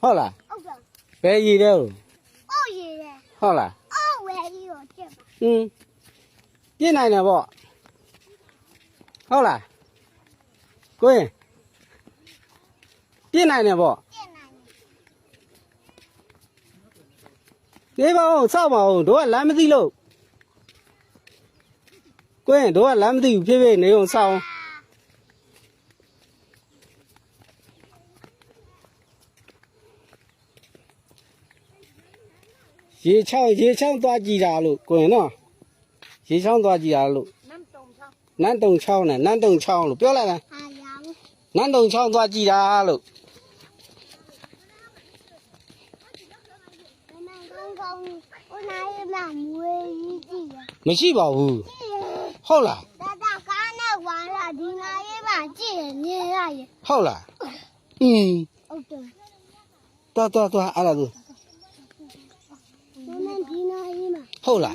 ဟုတ်လားဟုတ်ကဲ့ဘယ်ရည်တဲ့လို့အော်ရေလေဟုတ်လားအော်ဝဲကြီးကိုကျက်ပါဟင်းပြင်းနိုင်တယ်ပေါ့ဟုတ်လားကိုရင်ပြင်းနိုင်တယ်ပေါ့ကျက်နိုင်တယ်နေပါဦးစောက်ပါဦးတို့ကလမ်းမသိလို့ကိုရင်တို့ကလမ်းမသိဘူးဖြစ်ဖြစ်နေအောင်စောက် ရေချောင်းရေချောင်းသွားကြည့်တာလို့ကိုရင်နော်ရေချောင်းသွားကြည့်တာလို့နမ်တုံချောင်းနန်းတုံချောင်းနဲ့နန်းတုံချောင်းလို့ပြောလိုက်လားဟာရောင်နန်းတုံချောင်းသွားကြည့်တာလို့နမ်ကောင်းကောင်းဦးနာရီမမွေးကြီးကြည့်ရမရှိပါဘူးကြည့်ရဟုတ်လားဒါတော့ကားနဲ့ဝါလာဒီနာရီမကြည့်ရမြင်ရရဟုတ်လားอืมဟုတ်တယ်တော်တော်တော်အဲ့ဒါသူ နမ်ဒီနာရီမ ဟုတ်လား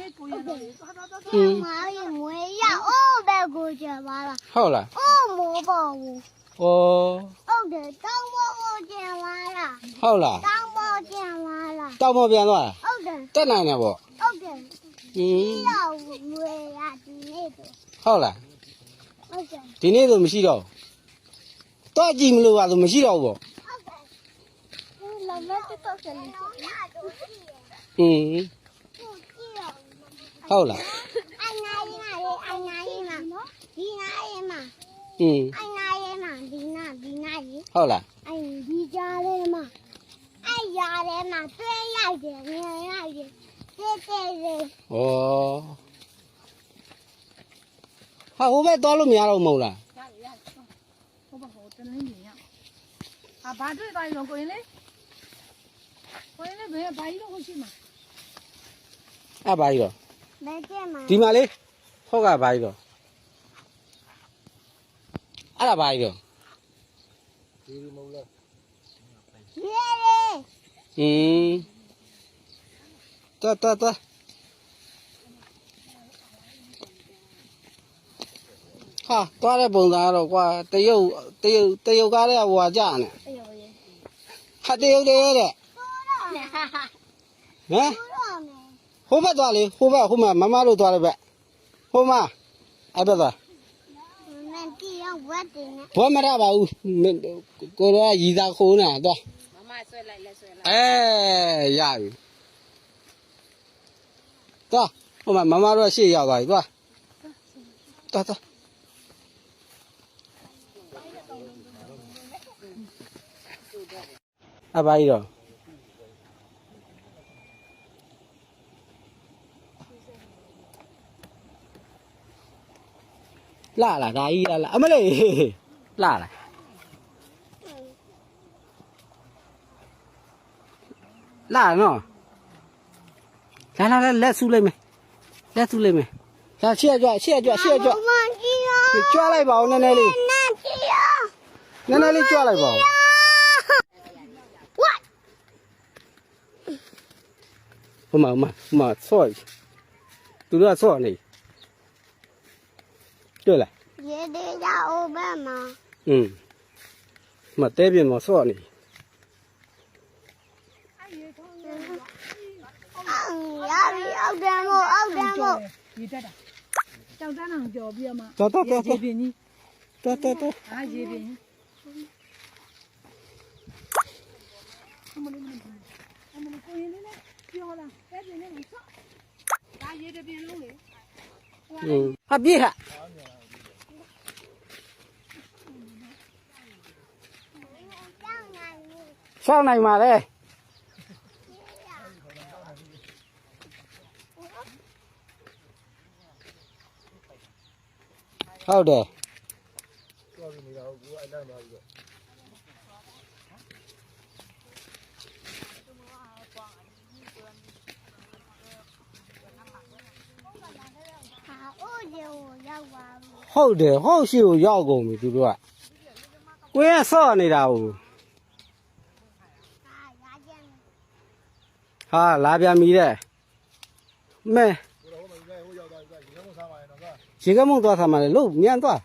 အင်းမာရေငွေရအိုးဘက်ကိုကျပါလားဟုတ်လားအိုးမိုးပေါ့ဘူးဩဟုတ်တယ်တောင်းပေါ်ကိုကျပါလားဟုတ်လားတောင်းပေါ်ကျပါလားတောင်းပေါ်ပြန်သွားလားဟုတ်တယ်တက်နိုင်တယ်ပေါ့ဟုတ်တယ်အင်းရောက်ငွေရဒီနေ့တော့ဟုတ်လားဟုတ်တယ်ဒီနေ့တော့မရှိတော့တော့ကြည့်မလို့ပါဆိုမရှိတော့ဘူးပေါ့ဟုတ်တယ်လာမတက်တော့တယ်အင်း ဟုတ်လားအနာရီနာရီအနာရီနာနော်ဒီနာရီမှာอืมအနာရီနာဒီနာဒီနာရီဟုတ်လားအဒီကြားထဲမှာအရာထဲမှာတွဲရိုက်တယ်မြင်ရိုက်တယ်တဲ့တဲ့တဲ့ဩဟာဟိုဘက်သွားလို့မရတော့ဘူးမဟုတ်လားရတယ်ရတယ်ဟုတ်ပါဟိုတနည်းမြင်ရအာဘာတွေ့သွားရင်ကိုရင်လေကိုရင်လေဘယ်ဘာကြီးတော့ဟုတ်ရှိမှာအဲ့ဘာကြီးတော့ မကျက်မှာဒီမှာလေဟုတ်ကဘာကြီးတော့အဲ့ဒါဘာကြီးတော့ရေရေอืมတော်တော်တော်ဟာသွားတဲ့ပုံစံကတော့ကွာတရုတ်တရုတ်တရုတ်ကားတဲ့ဟိုဟာကြာနေအေးရေဟာတရုတ်တရုတ်တဲ့ဟာဟာဟာဟမ်တော့မယ် ဟိုဘက်သွားလေဟိုဘက်ဟိုမှာမမတို့သွားတဲ့ဘက်ဟိုမှာအဲ့ဘက်သွားမန်တီရောဝတ်တယ်နဲ့ဘောမရပါဘူးမင်းကိုတော့ရည်သားခိုးနေတာသွားမမဆွဲလိုက်လဲဆွဲလိုက်အဲရပြီသွားဟိုမှာမမတို့ရှေ့ရောက်သွားပြီသွားသွားသွားအဘာကြီးတော့ လာလာဒါကြီးလာလာအမလေးလာလာလာနော်လာလာလာလက်ဆူလိုက်မယ်လက်ဆူလိုက်မယ်လာရှေ့ကြွရှေ့ကြွရှေ့ကြွမန်တီရောကြွလိုက်ပါဦးနည်းနည်းလေးနန်တီရောနည်းနည်းလေးကြွလိုက်ပါဦးဝတ်ဟိုမှာဟိုမှာဟိုမှာဆော့သူတို့ကဆော့နေ တွေ့လားရေဒီရာအိုဘက်မှာอืมမတဲပြင်မှာဆော့နေရပြီအောက်တန်းကိုအောက်တန်းကိုရေတက်တာကြောက်တန်းအောင်ကြော်ပြီးတော့မှတော်တော်တော်တော်ပြင်ကြီးတော်တော်တော်အာရေပြင်အမလေးအမလေးကိုရင်လေးပြောလားပဲပြင်လေးဆော့ဒါရေတပြင်လုံးလေ ဟာပြေးဟာရှောင်းနိုင်ပါလေဟုတ်တယ် ရေကိုရောက်ပါဘူးဟုတ်တယ်ဟောက်ရှိကိုရောက်ကုန်ပြီသူတို့ကကိုယ်ကဆော့နေတာဟုတ်ဟာရကြမ်းဟာလာပြန်ပြီတဲ့မဲရေကမုံသွားသမှာလေလို့မြန်သွား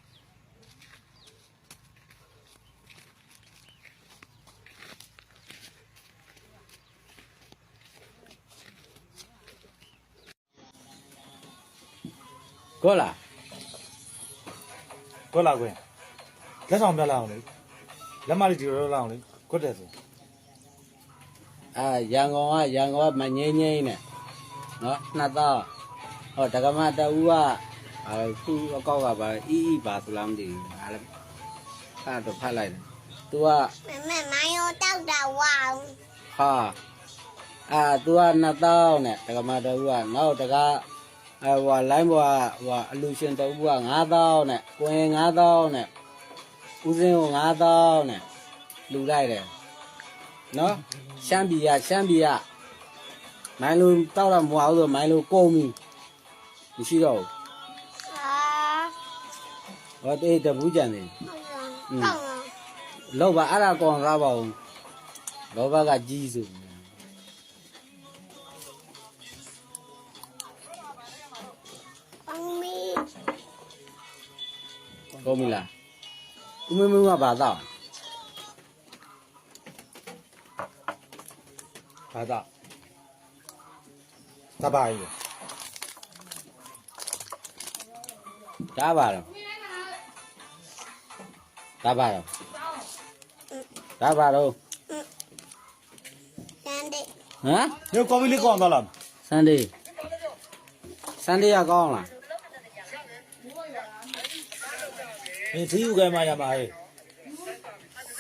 ကောလားကွက်လာကွင်းလက်ဆောင်ပြလာအောင်လေလက်မလေးဒီလိုလောက်အောင်လေကွက်တယ်ဆိုအာရန်ကုန်ကရန်ကုန်ကမငိမ့်ငိမ့်နဲ့နော်နှစ်သားဟောတက္ကမတူကအာခုအကောက်ကပါအီအီပါဆိုလားမသိဘူးအားလည်းအဲ့တော့ဖတ်လိုက်တယ် तू ကမမမိုင်းရောတောက်တာဝါဟာအာ तू ကနှစ်သားနဲ့တက္ကမတူကနောက်တက္က အဲဟိုလိုင်းဘောကဟိုအလူရှင်တူက9000နဲ့ကိုရင်9000နဲ့ဦးစင်းကို9000နဲ့လူလိုက်တယ်နော်ရှမ်းပြည်ကရှမ်းပြည်ကမိုင်းလူတောက်တော့မဟုတ်ဆိုမိုင်းလူကုန်ပြီမရှိတော့ဘူးအာဟောတေးတပူးကြံနေဟုတ်လားလောက်ပါအဲ့ဒါကောင်ကားပါဦးလောဘကကြီးစု ကုန်ပြီလားဦးမင်းမင်းကဘာတော့ဘာသာတပါရီဒါပါတော့ဒါပါတော့ဒါပါတော့တန်တဲ့ဟမ်ညကော်ဖီလေးကောင်းသွားလားဆန်ဒေးဆန်ဒေးရကောင်းလား ဒီသီးယူကဲမှရမှာဟဲ့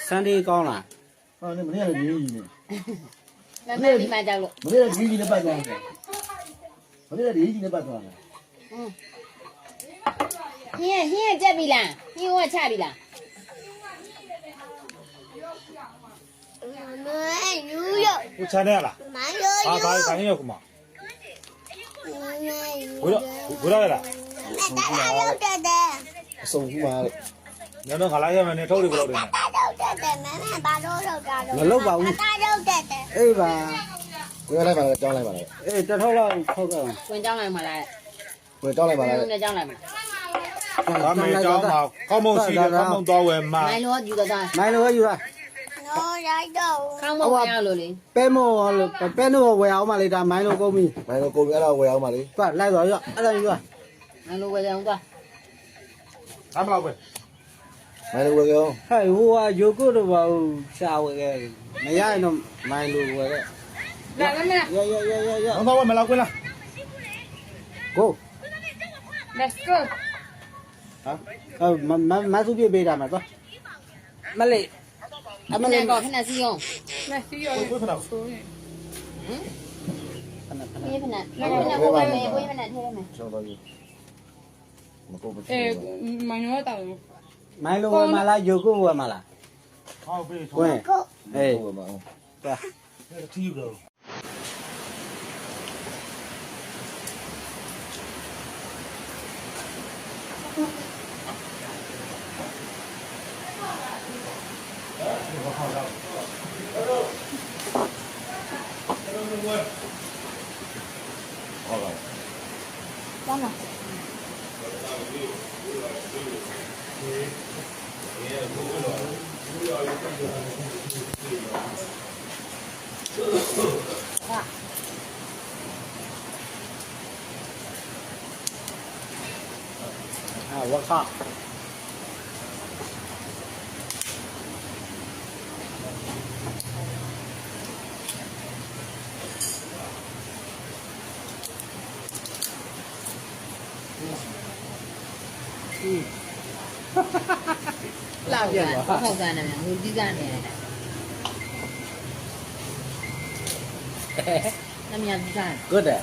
ဆန်ဒေးကောင်းလားဟောနေမနေ့ကကြီးကြီးနေမမေဒီမှာကြောက်လို့မနေ့ကကြီးကြီးနဲ့ပတ်သွားတယ်မနေ့ကကြီးကြီးနဲ့ပတ်သွားတယ်ဟင်းဟင်းကြက်ပြီလားဟင်းဝချပြီလားမယူရကိုချန်နေလားမိုင်းရောဟာ အစုံကူပါလေညတော့ခလာရမယ်နဲ့ထုတ်တယ်ဘယ်လိုလဲတားရောက်တဲ့တဲ့မမဘာလို့လောက်တာတော့မလုပ်ပါဘူးတားရောက်တဲ့တဲ့အေးပါကိုရလိုက်ပါလေကြောင်းလိုက်ပါလေအေးတထောက်လောက်ထုတ်တော့ဝင်ကြောင်းလိုက်မလားကိုကြောင်းလိုက်ပါလေဝင်ကြောင်းလိုက်မလားဒါမေးကြောင်းမှာကောင်းမုံစီတယ်ကောင်းမုံသွားဝယ်မှာမိုင်းလို့ယူတော့တာမိုင်းလိုယူလားနော်ရိုက်တော့ခေါင်းမဝင်အောင်လို့လေပဲမောလို့ပဲနို့ဝယ်အောင်မလေးဒါမိုင်းလိုကုန်ပြီမိုင်းတော့ကိုအဲ့ဒါဝယ်အောင်ပါလေသွားလိုက်တော့ရအဲ့ဒါယူပါမိုင်းလို့ဝယ်ကြအောင်ကွာ အမလောက်ပဲမိုင်းတော့ဝယ်ကြအောင်ဟဲ့ဟိုကယိုကုတ်တော့ဘာရှာဝယ်ခဲ့မရရင်တော့မိုင်းလိုဝယ်ခဲ့လာမလား ရရရရရတော့ဝယ်မလောက်ကွင်းလားကို let's go ဟာဟမမမသူပြပေးတာမှာသွားမလေးအမမလေးနေ့ခကခဏစီအောင်ကိုယ်ခဏဏခဏပြေးဖနာဖနာကိုပဲမေးကိုဖနာထဲမယ်ကျောင်းတော့မကိုမအဲချင်မိုင်းရောတောင်းမိုင်းလိုဝယ်မလားယိုကုတ် ဝယ်မလားဟောပေးဝယ်အေးဘူးဘာမှသွားသီးယူကဲဟုတ်ပါကျောင်း 啊！我靠！ လာပြန်ထောက်ကန်နေတယ်ဟိုဒီကနေတယ်နမယဒီကန် good တယ်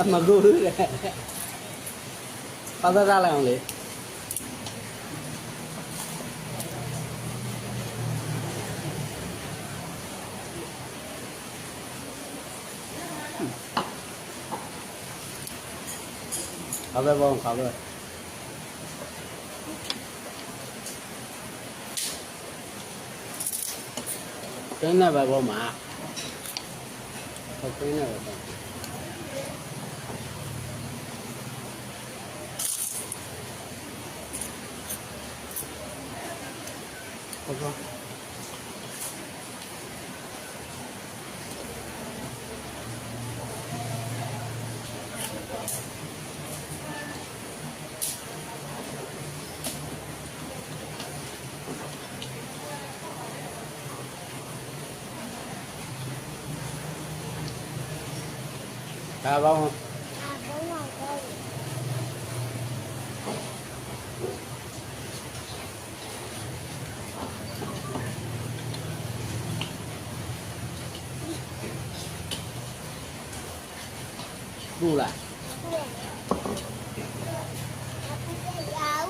အမကူလေပါသား သားလိုက်အောင်လေခါပဲပေါ့ခါပဲကျင်းနေ ပဲပေါ့မှာဟုတ်ကျင်းနေပဲပေါ့ ဟုတ်ကဲ့ ဒါပေါင်း အာဘုံတော့တော့ ပူလား ရောက်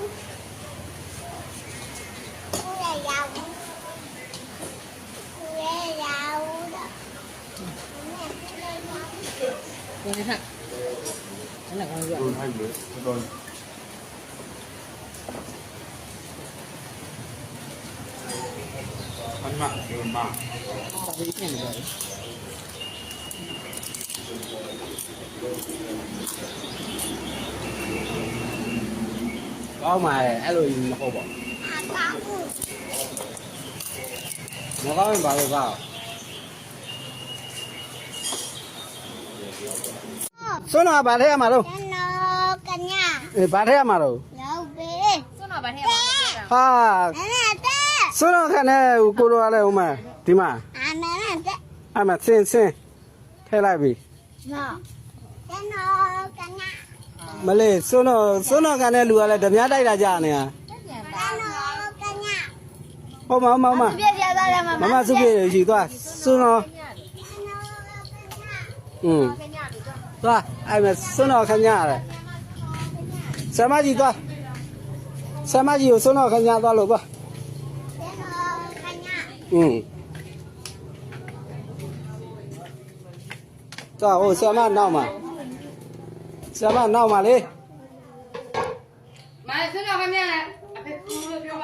ကိုရရောက်ကိုရရောက်တော့ ကိုနေထက်အဲ့ဒါကောင်းကြကိုထိုက်လို့တော်အမဒီမှာတာပြီးပြင်နေတယ်ကောင်းပါရဲ့အဲ့လိုမဟုတ်ပါဘူး အာပါဘူး မကောင်းရင်ဘာလို့ကောက် စွန်းတော့ဗာထဲရမှာတော့ကျွန်တော်ကညာအေးဗာထဲရမှာတော့လောက်ပဲစွန်းတော့ဗာထဲမှာပြတာဟာအဲ့ဒါတဲ့စွန်းတော့ခနဲ့ကိုလိုရလဲဦးမဒီမှာအမေနဲ့တဲ့အဲ့မှာဆင်းဆင်းထဲလိုက်ပြီနော်ကျွန်တော်ကညာမလေးစွန်းတော့စွန်းတော့ခနဲ့လူကလည်းဓမြတိုက်တာကြာနေတာကျွန်တော်ကညာဟုတ်မဟုတ်မဟုတ်မပြပြသွားတယ်မမမစုပြေရှိသွားစွန်းတော့ကျွန်တော်ကညာอืม သွားအဲ့မှာစွန်းတော့ခညာရတယ်ဆမကြီးသွားဆမကြီးကိုစွန်းတော့ခညာသွားလို့သွားကျွန်တော်ကညာอืมသွားဟိုဆမနောက်မှာဆမနောက်မှာလေမိုင်စွန်းတော့ခမရလဲအဖေကူလို့ပြောမ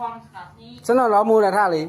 ความขนาดนี้ ฉันนอนร้องมูลละท่าเลย